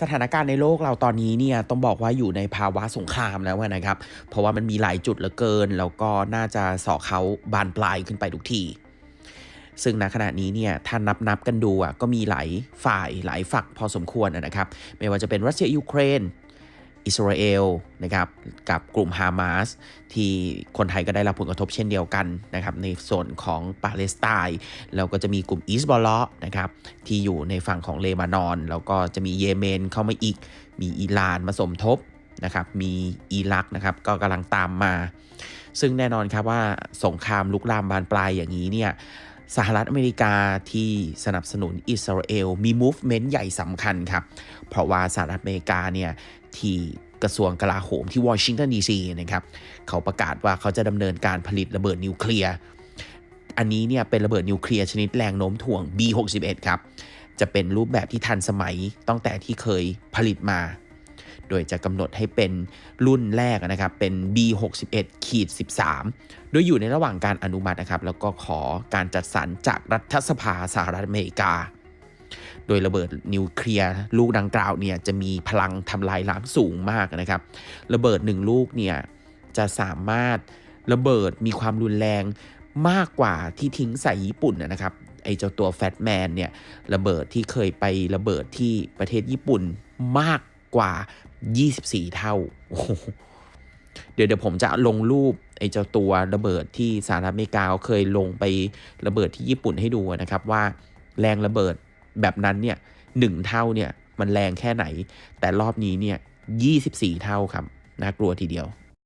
สถานการณ์ในโลกเราตอนนี้เนี่ยต้องบอกว่าอยู่ในภาวะสงครามแล้วนะครับ เพราะว่ามันมีหลายจุดเหลือเกิน แล้วก็น่าจะสอเขาบานปลายขึ้นไปทุกทีซึ่งณขณะนี้เนี่ยถ้านับนับกันดูอะก็มีหลายฝ่ายหลายฝักพอสมควรนะครับ ไม่ว่าจะเป็นรัสเซียยูเครน อิสราเอลนะครับกับกลุ่มฮามาสที่คนไทยก็ได้รับผลกระทบเช่นเดียวกันนะครับในส่วนของปาเลสไตน์แล้วก็จะมีกลุ่มอิสบอลล์นะครับที่อยู่ในฝั่งของเลบานอน แล้วก็จะมีเยเมนเข้ามาอีก มีอิหร่านมาสมทบนะครับมีอิรักนะครับก็กำลังตามมา ซึ่งแน่นอนครับว่าสงครามลุกลามบานปลายอย่างนี้เนี่ย สหรัฐอเมริกาที่สนับสนุนอิสราเอลมี movement ใหญ่สำคัญครับ เพราะว่าสหรัฐอเมริกาเนี่ยที่กระทรวงกลาโหมที่วอชิงตันดีซีนะครับเขาประกาศว่าเขาจะดำเนินการผลิตระเบิดนิวเคลียร์ อันนี้เนี่ยเป็นระเบิดนิวเคลียร์ชนิดแรงโน้มถ่วง B61 ครับ จะเป็นรูปแบบที่ทันสมัยตั้งแต่ที่เคยผลิตมา โดยจะกำหนดให้เป็นรุ่นแรกนะครับเป็น B61 ขีด13 โดยอยู่ในระหว่างการอนุมัตินะครับแล้วก็ขอการจัดสรรจากรัฐสภาสหรัฐอเมริกา โดยระเบิดนิวเคลียร์ลูกดังกล่าวเนี่ยจะมีพลังทำลายล้างสูงมากนะครับ ระเบิดหนึ่งลูกเนี่ยจะสามารถระเบิดมีความรุนแรงมากกว่าที่ทิ้งใส่ญี่ปุ่นนะครับไอเจ้าตัวแฟตแมนเนี่ย ระเบิดที่เคยไประเบิดที่ประเทศญี่ปุ่นมากกว่า 24 เท่า เดี๋ยวเดี๋ยวผมจะลงรูปไอ้เจ้าตัวระเบิดที่สหรัฐอเมริกาเขาเคยลงไประเบิดที่ญี่ปุ่นให้ดูนะครับว่าแรงระเบิดแบบนั้นเนี่ยหนึ่งเท่าเนี่ยมันแรงแค่ไหน แต่รอบนี้เนี่ย 24 เท่าครับ น่ากลัวทีเดียว